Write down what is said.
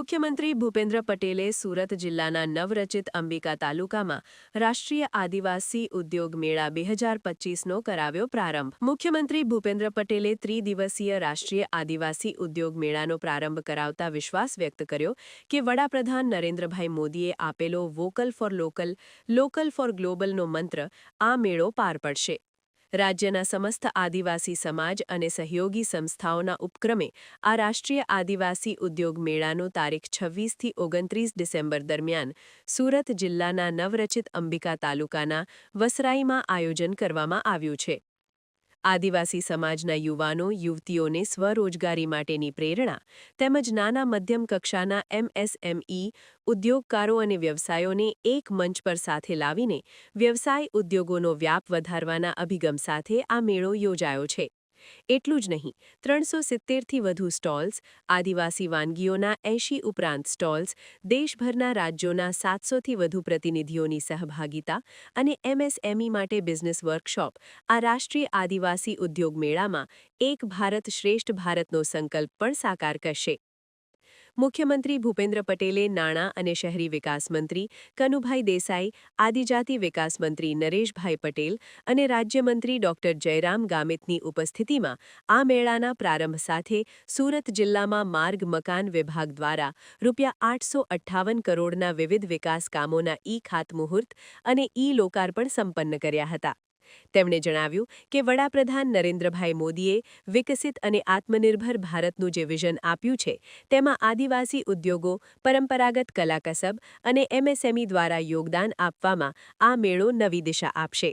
મુખ્યમંત્રી ભૂપેન્દ્ર પટેલે સુરત જિલ્લાના નવરચિત અંબિકા તાલુકામાં રાષ્ટ્રીય આદિવાસી ઉદ્યોગ મેળા બે હજાર પચીસનો કરાવ્યો પ્રારંભ. મુખ્યમંત્રી ભૂપેન્દ્ર પટેલે ત્રિદિવસીય રાષ્ટ્રીય આદિવાસી ઉદ્યોગ મેળાનો પ્રારંભ કરાવતા વિશ્વાસ વ્યક્ત કર્યો કે વડાપ્રધાન નરેન્દ્રભાઈ મોદીએ આપેલો vocal for local local for ગ્લોબલનો મંત્ર આ મેળો પાર પડશે. રાજ્યના સમસ્ત આદિવાસી સમાજ અને સહયોગી સંસ્થાઓના ઉપક્રમે આ રાષ્ટ્રીય આદિવાસી ઉદ્યોગ મેળાનું તારીખ છવ્વીસથી ઓગણત્રીસ ડિસેમ્બર દરમિયાન સુરત જિલ્લાના નવરચિત અંબિકા તાલુકાના વસરાઈમાં આયોજન કરવામાં આવ્યું છે. આદિવાસી સમાજના યુવાનો, યુવતીઓને સ્વરોજગારી માટેની પ્રેરણા તેમજ નાના મધ્યમ કક્ષાના એમએસએમઈ ઉદ્યોગકારો અને વ્યવસાયોને એક મંચ પર સાથે લાવીને વ્યવસાય ઉદ્યોગોનો વ્યાપ વધારવાના અભિગમ સાથે આ મેળો યોજાયો છે. એટલું જ નહીં, ત્રણસો સિત્તેરથી વધુ સ્ટોલ્સ, આદિવાસી વાનગીઓના એંશી ઉપરાંત સ્ટોલ્સ, દેશભરના રાજ્યોના સાતસોથી વધુ પ્રતિનિધિઓની સહભાગિતા અને એમએસએમઈ માટે બિઝનેસ વર્કશોપ, આ રાષ્ટ્રીય આદિવાસી ઉદ્યોગ મેળામાં એક ભારત શ્રેષ્ઠ ભારતનો સંકલ્પ પણ સાકાર કરશે. મુખ્યમંત્રી ભૂપેન્દ્ર પટેલે નાણાં અને શહેરી વિકાસ મંત્રી કનુભાઈ દેસાઈ, આદિજાતિ વિકાસ મંત્રી નરેશભાઈ પટેલ અને રાજ્યમંત્રી ડોક્ટર જયરામ ગામિતની ઉપસ્થિતિમાં આ મેળાના પ્રારંભ સાથે સુરત જિલ્લામાં માર્ગ મકાન વિભાગ દ્વારા રૂપિયા આઠસો અઠ્ઠાવન કરોડના વિવિધ વિકાસ કામોના ઈ ખાતમુહૂર્ત અને ઈ લોકાર્પણ સંપન્ન કર્યા હતા. તેમણે જણાવ્યું કે વડાપ્રધાન નરેન્દ્રભાઈ મોદીએ વિકસિત અને આત્મનિર્ભર ભારતનું જે વિઝન આપ્યું છે, તેમાં આદિવાસી ઉદ્યોગો, પરંપરાગત કલાકસબ અને એમએસએમઈ દ્વારા યોગદાન આપવામાં આ મેળો નવી દિશા આપશે.